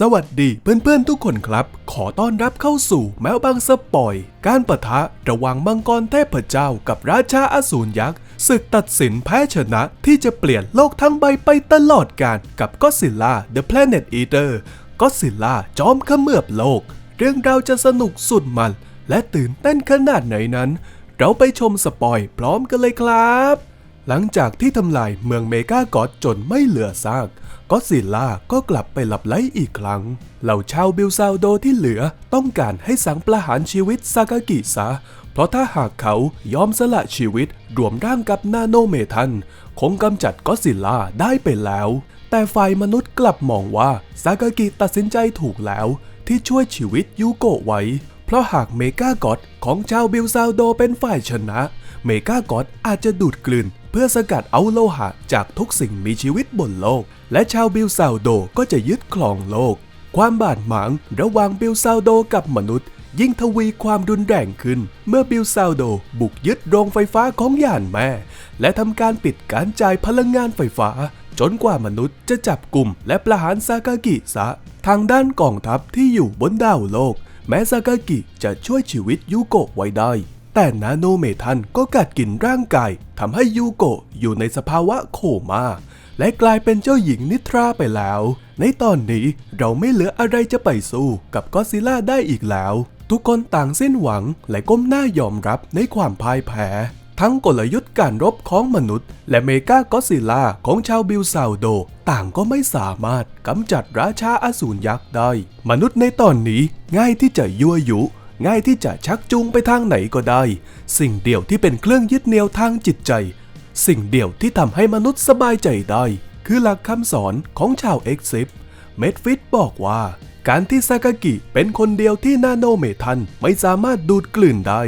สวัสดีเพื่อนๆทุกคนครับ ขอต้อนรับเข้าสู่แมวบางสปอย การประทะระหว่างมังกรเทพเจ้ากับราชาอสูรยักษ์ศึกตัดสินแพ้ชนะที่จะเปลี่ยนโลกทั้งใบไปตลอดกาลกับก็ซิล่า The Planet Eater ก็ซิล่าจอมขมือบโลก เรื่องราวจะสนุกสุดมัน และตื่นเต้นขนาดไหนนั้น เราไปชมสปอยพร้อมกันเลยครับ หลังจากที่ทำลายเมืองเมกากอดจนไม่เหลือซากก็ซิลล่าก็กลับไปหลับไหลอีกครั้ง เหล่าชาวบิลซาวโดที่เหลือต้องการให้สังประหารชีวิตซากากิซะ เพราะถ้าหากเขายอมสละชีวิตรวมร่างกับนาโนเมทัน คงกำจัดก็ซิลล่าได้ไปแล้ว แต่ฝ่ายมนุษย์กลับมองว่าซากากิตัดสินใจถูกแล้ว ที่ช่วยชีวิตยูโกะไว้ เพราะหากเมกากอดของชาวบิลซาวโดเป็นฝ่ายชนะ เมกากอดอาจจะดูดกลืนเพื่อสกัดเอาโลหะจากทุกสิ่งมีชีวิตบนโลก และชาวบิลซาวโดก็จะยึดครองโลก ความบาดหมางระหว่างบิลซาวโดกับมนุษย์ ยิ่งทวีความรุนแรงขึ้น เมื่อบิลซาวโดบุกยึดโรงไฟฟ้าของยานแม่ และทำการปิดการจ่ายพลังงานไฟฟ้า จนกว่ามนุษย์จะจับกลุ่มและประหารซากากิซะ ทางด้านกองทัพที่อยู่บนดาวโลก แม้ซากากิจะช่วยชีวิตยูโกะไว้ได้ แต่นาโนเมทันก็กัดกินร่างกายทำให้ยูโกะอยู่ในสภาวะโคม่าและกลายเป็นเจ้าหญิงนิทราไปแล้ว ในตอนนี้เราไม่เหลืออะไรจะไปสู้กับก็อดซิล่าได้อีกแล้ว ทุกคนต่างสิ้นหวังและก้มหน้ายอมรับในความพ่ายแพ้ ทั้งกลยุทธ์การรบของมนุษย์ และเมกากอดซิลล่าของชาวบิลซาวโด ต่างก็ไม่สามารถกำจัดราชาอสูรยักษ์ได้ มนุษย์ในตอนนี้ง่ายที่จะยั่วยุ ง่ายที่จะชักจูงไปทางไหนก็ได้ สิ่งเดียวที่เป็นเครื่องยึดเหนี่ยวทางจิตใจ สิ่งเดียวที่ทำให้มนุษย์สบายใจได้ คือหลักคำสอนของชาวเอ็กซิฟเมดฟิตบอกว่า การที่ซากากิเป็นคนเดียวที่นาโนเมทันไม่สามารถดูดกลืนได้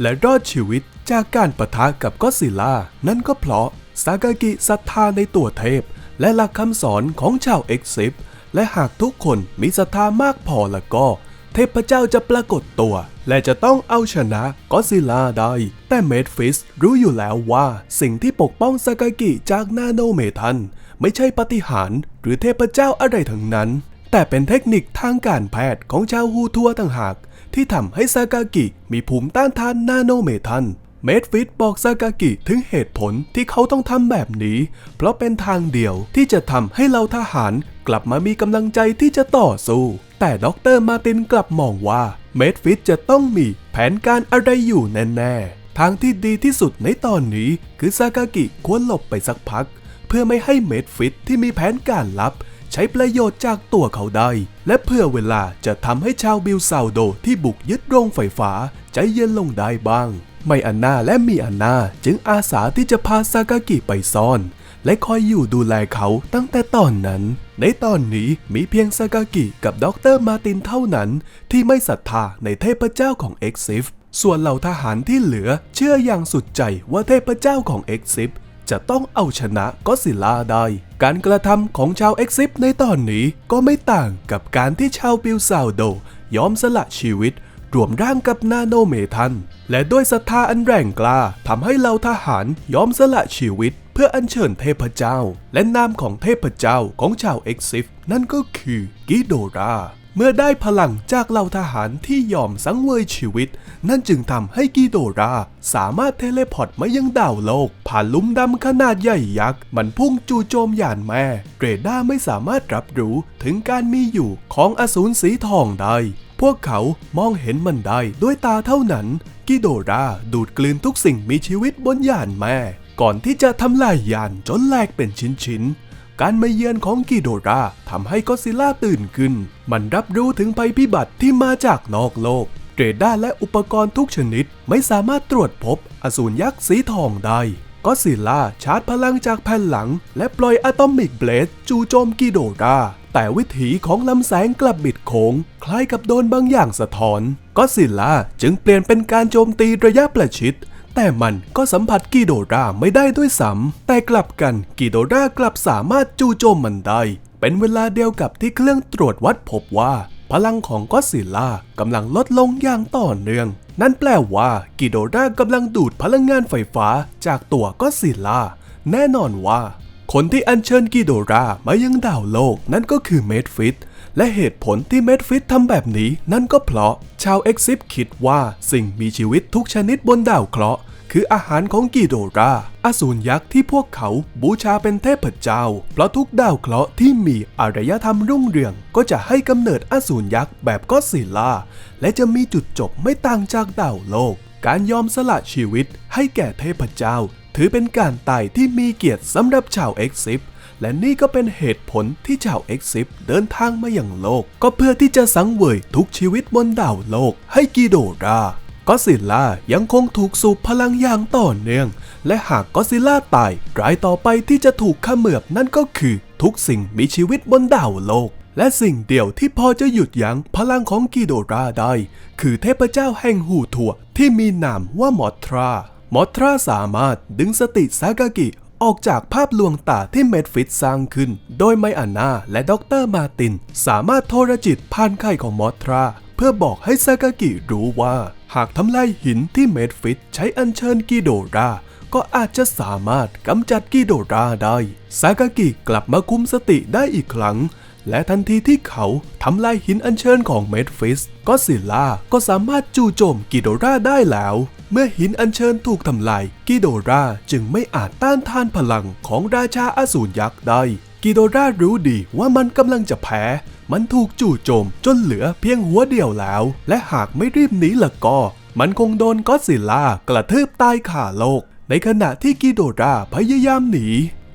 และรอดชีวิตจากการปะทะกับก็อดซิลล่า นั่นก็เพราะซากากิศรัทธาในตัวเทพ และหลักคำสอนของชาวเอ็กซิฟและหากทุกคนมีศรัทธามากพอแล้วก็ เทพเจ้าจะปรากฏตัว และจะต้องเอาชนะก็ซิล่าได้ แต่เมดฟิสรู้อยู่แล้วว่า สิ่งที่ปกป้องซากากิจากนาโนเมทัน ไม่ใช่ปาฏิหารย์หรือเทพเจ้าอะไรทั้งนั้น แต่เป็นเทคนิคทางการแพทย์ของชาวฮูทัวต่างหาก ที่ทำให้ซากากิมีภูมิต้านทานนาโนเมทันเมดฟิตบอกซากากิถึงเหตุผลที่เขาต้องทำแบบนี้ เพราะเป็นทางเดียวที่จะทำให้เราทหารกลับมามีกำลังใจที่จะต่อสู้ แต่ดรมาร์มาตินกลับมองว่าเมดฟิตจะต้องมีแผนการอะไรอยู่แน่ๆ ทางที่ดีที่สุดในตอนนี้คือซากากิควรหลบไปสักพัก เพื่อไม่ให้เมดฟิตที่มีแผนการลับ ใช้ประโยชน์จากตัวเขาได้ และเพื่อเวลาจะทำให้ชาวบิลซาวโดที่บุกยึดโรงไฟฟ้าใจเย็นลงได้บ้าง ไมอันนาและมีอันนาจึงอาสาที่จะพาซากากิไปซ่อน และคอยอยู่ดูแลเขาตั้งแต่ตอนนั้น ในตอนนี้มีเพียงซากากิกับดรมาร์มาตินเท่านั้น ที่ไม่ศรัทธาในเทพเจ้าของเอ็กซิฟส่วนเหล่าทหารที่เหลือเชื่ออย่างสุดใจว่าเทพเจ้าของเอ็กซิฟจะต้องเอาชนะก็อดซิลล่าได้ การกระทำของชาวเอ็กซิฟในตอนนี้ก็ไม่ต่างกับการที่ชาวบิลซาวโดยอมสละชีวิตรวมร่างกับนาโนเมทัน และด้วยศรัทธาอันแรงกล้าทำให้เหล่าทหารยอมสละชีวิต พื่ออัญเชิญเทพเจ้า และนามของเทพเจ้าของชาวเอ็กซิฟนั่นก็คือกิโดราเมื่อได้พลังจากเหล่าทหารที่ยอมสังเวยชีวิต นั่นจึงทำให้กิโดราสามารถเทเลพอร์ตมายังดาวโลก ผ่านลุ่มดำขนาดใหญ่ยักษ์ มันพุ่งจู่โจมยานแม่เรดาไม่สามารถรับรู้ถึงการมีอยู่ของอสูรสีทองได้ พวกเขามองเห็นมันได้ด้วยตาเท่านั้น กิโดราดูดกลืนทุกสิ่งมีชีวิตบนยานแม่ ก่อนที่จะทำลายยานจนแหลกเป็นชิ้นๆ การมาเยือนของกิโดราทำให้ก็อดซิล่าตื่นขึ้น มันรับรู้ถึงภัยพิบัติที่มาจากนอกโลก เรดาร์และอุปกรณ์ทุกชนิดไม่สามารถตรวจพบอสูรยักษ์สีทองได้ก็อดซิล่าชาร์จพลังจากแผ่นหลัง และปล่อยอะตอมิกเบลดจู่โจมกิโดราแต่วิถีของลำแสงกลับบิดโค้ง คล้ายกับโดนบางอย่างสะท้อนก็อดซิล่าจึงเปลี่ยนเป็นการโจมตีระยะประชิด แต่มันก็สัมผัสกิโดราไม่ได้ด้วยซ้ำแต่กลับกันกิโดรากลับสามารถจู่โจมมันได้ เป็นเวลาเดียวกับที่เครื่องตรวจวัดพบว่า พลังของก็อดซิลล่ากำลังลดลงอย่างต่อเนื่อง นั่นแปลว่ากิโดรากำลังดูดพลังงานไฟฟ้าจากตัวก็อดซิลล่าแน่นอนว่า คนที่อัญเชิญกิโดรามายังดาวโลกนั่นก็คือเมดฟิต และเหตุผลที่เมดฟิตทำแบบนี้นั่นก็เพราะชาวเอ็กซิปคิดว่าสิ่งมีชีวิตทุกชนิดบนดาวเคราะห์คืออาหารของกีโดราอสูรยักษ์ที่พวกเขาบูชาเป็นเทพเจ้า เพราะทุกดาวเคราะห์ที่มีอารยธรรมรุ่งเรือง ก็จะให้กำเนิดอสูรยักษ์แบบก็อดซิลล่า และจะมีจุดจบไม่ต่างจากดาวโลก การยอมสละชีวิตให้แก่เทพเจ้า ถือเป็นการตายที่มีเกียรติสำหรับชาวเอ็กซิป และนี่ก็เป็นเหตุผลที่ชาวเอ็กซิปเดินทางมาอย่างโลก ก็เพื่อที่จะสังเวยทุกชีวิตบนดาวโลกให้กิโดราก็อซิลล่ายังคงถูกสูบพลังอย่างต่อเนื่อง และหากก็อซิลล่าตายรายต่อไปที่จะถูกเขมือบนั่นก็คือ ทุกสิ่งมีชีวิตบนดาวโลก และสิ่งเดียวที่พอจะหยุดยั้งพลังของกิโดราได้ คือเทพเจ้าแห่งหูถั่วที่มีนามว่ามอทรามอทราสามารถดึงสติซากากิ ออกจากภาพลวงตาที่เมดฟิตสร้างขึ้น โดยไมอาน่าและด็อกเตอร์มาติน สามารถโทรจิตผ่านไข่ของมอทรา เพื่อบอกให้ซากากิรู้ว่า หากทำลายหินที่เมดฟิตใช้อัญเชิญกิโดราก็อาจจะสามารถกำจัดกิโดราได้ ซากากิกลับมาคุมสติได้อีกครั้ง และทันทีที่เขาทำลายหินอัญเชิญของเมดฟิสก็ซิลล่าก็สามารถจู่โจมกิโดราได้แล้ว เมื่อหินอัญเชิญถูกทำลายกิโดราจึงไม่อาจต้านทานพลังของราชาอสูรยักษ์ได้กิโดรารู้ดีว่ามันกำลังจะแพ้ มันถูกจู่โจมจนเหลือเพียงหัวเดียวแล้ว และหากไม่รีบหนีละก็ มันคงโดนก็อดซิลล่ากระทืบตายข่าโลก ในขณะที่กิโดราพยายามหนี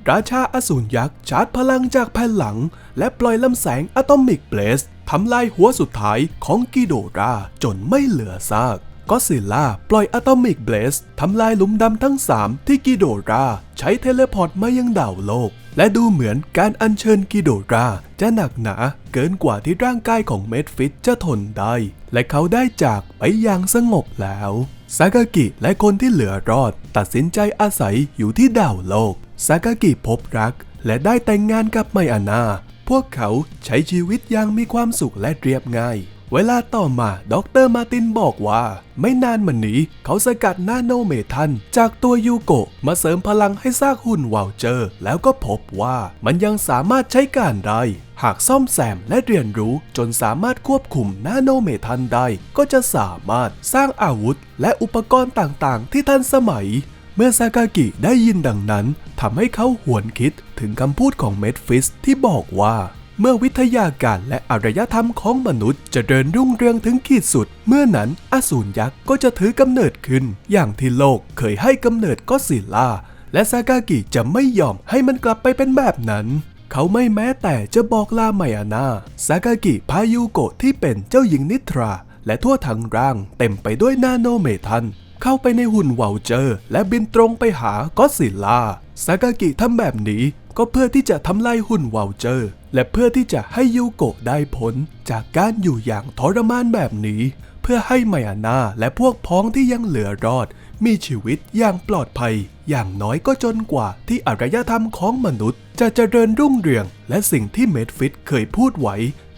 ราชาอสูรยักษ์ชาร์จพลังจากแผ่นหลัง และปล่อยลำแสงอะตอมิกเบลสทำลายหัวสุดท้ายของกิโดราจนไม่เหลือซาก ก็ซิลล่าปล่อยอะตอมิกเบลสทำลายหลุมดำทั้ง 3 ที่กิโดราใช้เทเลพอร์ตมายังดาวโลก และดูเหมือนการอัญเชิญกิโดราจะหนักหนาเกินกว่าที่ร่างกายของเมดฟิตจะทนได้ และเขาได้จากไปอย่างสงบแล้วซากากิและคนที่เหลือรอด ตัดสินใจอาศัยอยู่ที่ดาวโลกซากากิพบรัก และได้แต่งงานกับไมอานา พวกเขาใช้ชีวิตอย่างมีความสุขและเรียบง่าย เวลาต่อมาดรมาร์ตินบอกว่า ไม่นานมานี้ เขาสกัดนาโนเมทัน จากตัวยูโกะมาเสริมพลังให้สร้างหุ่นวาวเจอร์แล้วก็พบว่ามันยังสามารถใช้การได้หากซ่อมแซมและเรียนรู้จนสามารถควบคุมนาโนเมทันได้ก็จะสามารถสร้างอาวุธ และอุปกรณ์ต่างๆ ที่ทันสมัย เมื่อซากากิได้ยินดังนั้นทำให้เขาหวนคิดถึงคำพูดของเมดฟิสที่บอกว่า เมื่อวิทยาการและอารยธรรมของมนุษย์จะเดินรุ่งเรืองถึงขีดสุด เมื่อนั้นอสูรยักษ์ก็จะถือกำเนิดขึ้น อย่างที่โลกเคยให้กำเนิดก็อดซิลล่า และซากากิจะไม่ยอมให้มันกลับไปเป็นแบบนั้นเขาไม่แม้แต่จะบอกลาไมอานาซากากิพายุโกะที่เป็นเจ้าหญิงนิทรา และทั่วทั้งร่างเต็มไปด้วยนาโนเมทัน เข้าไปในหุ่นวาวเจอร์ และบินตรงไปหาก็อดซิลล่าซากากิทำแบบนี้ก็เพื่อที่จะทำลายหุ่นวาวเจอร์ และเพื่อที่จะให้ยูโกะได้พ้นจากการอยู่อย่างทรมานแบบนี้ เพื่อให้ไมอาน่าและพวกพ้องที่ยังเหลือรอด มีชีวิตอย่างปลอดภัย อย่างน้อยก็จนกว่าที่อารยธรรมของมนุษย์ จะเจริญรุ่งเรือง และสิ่งที่เมดฟิตเคยพูดไว้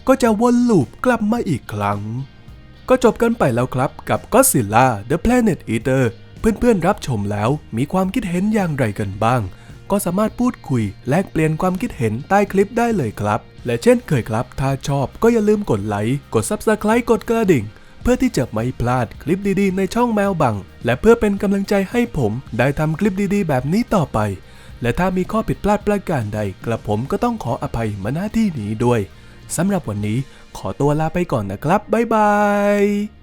ก็จะวนลูปกลับมาอีกครั้ง ก็จบกันไปแล้วครับกับ Godzilla The Planet Eater เพื่อนๆรับชมแล้วมีความคิดเห็นอย่างไรกันบ้าง ก็สามารถพูดคุย แลกเปลี่ยนความคิดเห็นใต้คลิปได้เลยครับ และเช่นเคยครับ ถ้าชอบก็อย่าลืมกดไลค์กด Subscribe กดกระดิ่ง เพื่อที่จะไม่พลาดคลิปดีๆ ในช่องแมวบัง และเพื่อเป็นกำลังใจให้ผมได้ทำคลิปดีๆ แบบนี้ต่อไป และถ้ามีข้อผิดพลาดประการใด กระผมก็ต้องขออภัยมาณที่นี้ด้วยสำหรับวันนี้ขอตัวลาไปก่อนนะครับบ๊ายบาย